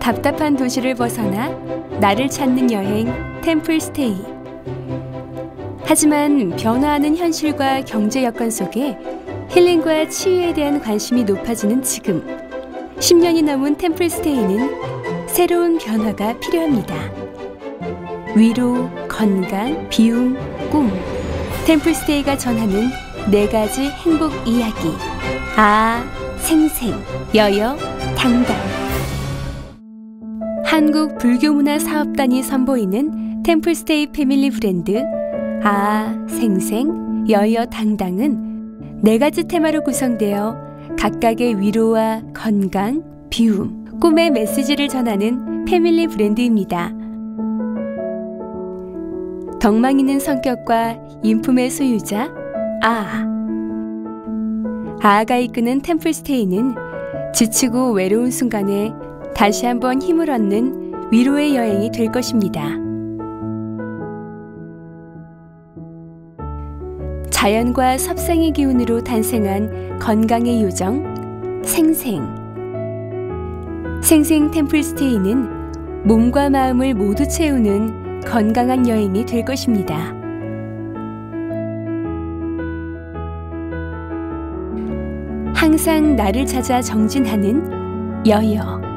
답답한 도시를 벗어나 나를 찾는 여행 템플스테이. 하지만 변화하는 현실과 경제 여건 속에 힐링과 치유에 대한 관심이 높아지는 지금 10년이 넘은 템플스테이는 새로운 변화가 필요합니다. 위로, 건강, 비움, 꿈. 템플스테이가 전하는 네 가지 행복 이야기. 아, 생생, 여여, 당당. 한국 불교문화 사업단이 선보이는 템플스테이 패밀리 브랜드 아, 생생, 여여, 당당은 네 가지 테마로 구성되어 각각의 위로와 건강, 비움, 꿈의 메시지를 전하는 패밀리 브랜드입니다. 덕망 있는 성격과 인품의 소유자 아 아가 이끄는 템플스테이는 지치고 외로운 순간에 다시 한번 힘을 얻는 위로의 여행이 될 것입니다. 자연과 섭생의 기운으로 탄생한 건강의 요정 생생 생생 템플스테이는 몸과 마음을 모두 채우는 건강한 여행이 될 것입니다. 항상 나를 찾아 정진하는 여여.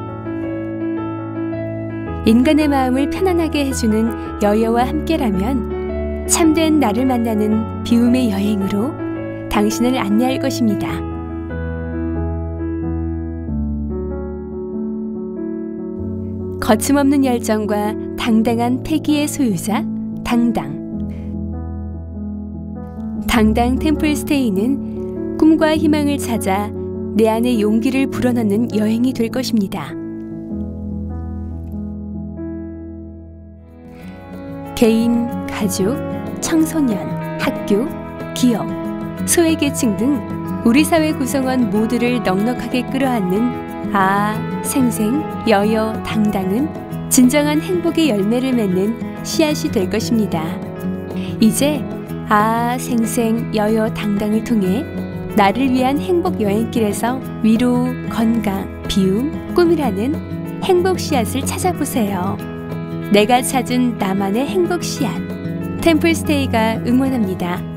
인간의 마음을 편안하게 해주는 여여와 함께라면 참된 나를 만나는 비움의 여행으로 당신을 안내할 것입니다. 거침없는 열정과 당당한 패기의 소유자 당당 당당 템플스테이는 꿈과 희망을 찾아 내 안에 용기를 불어넣는 여행이 될 것입니다. 개인, 가족, 청소년, 학교, 기업, 소외계층 등 우리 사회 구성원 모두를 넉넉하게 끌어안는 아, 생생, 여여, 당당은 진정한 행복의 열매를 맺는 씨앗이 될 것입니다. 이제 아 생생 여여 당당을 통해 나를 위한 행복 여행길에서 위로, 건강, 비움, 꿈이라는 행복 씨앗을 찾아보세요. 내가 찾은 나만의 행복 씨앗. 템플스테이가 응원합니다.